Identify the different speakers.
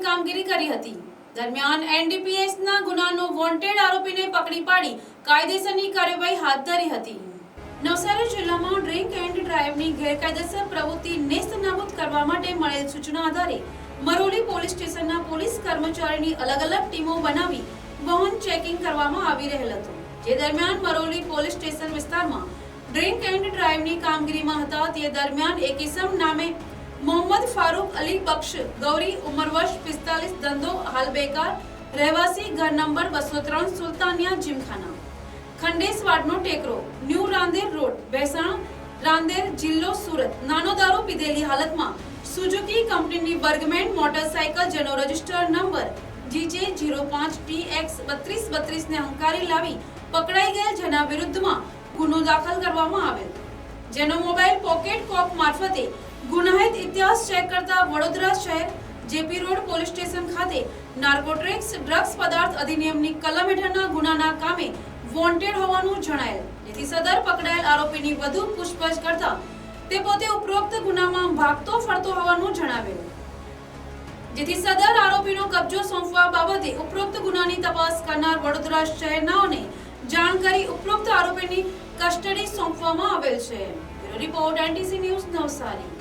Speaker 1: ડ્રાઈવની કામગીરી કરી હતી. દરમિયાન એનડીપીએસના ગુનાનો વોન્ટેડ આરોપીને પકડી પાડી કાયદેસરની કાર્યવાહી હાથ ધરી હતી. નવસારી જિલ્લામાં ડ્રિંક એન્ડ ડ્રાઈવની ગેરકાયદેસર પ્રવૃત્તિ નેસ્તનાબૂદ કરવા માટે મળેલ સૂચના આધારે મરોલી પોલીસ સ્ટેશનના પોલીસ કર્મચારીની અલગ અલગ ટીમો બનાવી વાહન ચેકિંગ કરવામાં આવી રહેલ હતું. જે દરમિયાન મરોલી પોલીસ સ્ટેશન વિસ્તારમાં ડ્રિંક એન્ડ ડ્રાઈવની કામગીરીમાં હતા. તે દરમિયાન એક ઇસમ નામે મોહમ્મદ ફારૂક અલી બક્ષ, ગૌરી ઉંમર વર્ષ, પિસ્તાલીસ, ધંધો, હાલ બેકાર, રહેવાસી, ઘર નંબર બસો ત્રણ, સુલતાનિયા, જીમખાના. ખંડેસ વાડનો ટેકરો, ન્યૂ રાંદેર રોડ, ભેસાણ, રાંદેર જિલ્લો, સુરત. નાનો દારૂ પીધેલી હાલતમાં સુઝુકી કંપનીની બર્ગમેન મોટરસાયકલ જેનો રજિસ્ટર નંબર જીજે જીરો પાંચ ટી એક્સ બત્રીસ બત્રીસને હંકારી લાવી પકડાઈ ગયેલ જેના વિરુદ્ધમાં ગુનો દાખલ કરવામાં આવેલ. જેનો મોબાઈલ પોકેટ કોપ મારફતે ગુનાહિત ઇતિહાસ ચેક કરતા વડોદરા શહેર જેપી રોડ પોલીસ સ્ટેશન ખાતે નાર્કોટ્રિક્સ ડ્રગ્સ પદાર્થ અધિનિયમની કલમ હેઠળના ગુનાના કામે વોન્ટેડ હોવાનું જણાયેલ. જેથી સદર પકડાયેલ આરોપીની વધુ પૂછપરછ કરતા તે પોતે ઉપરોક્ત ગુનામાં ભાગતો ફરતો હોવાનું જણાવેલ. જેથી સદર આરોપીનો કબજો સોંપવા બાબતે ઉપરોક્ત ગુનાની તપાસ કરનાર વડોદરા શહેરનાઓને જાણ કરી ઉપરોક્ત આરોપીની કસ્ટડી સોંપવામાં આવેલ છે. Report NTC news Navsari.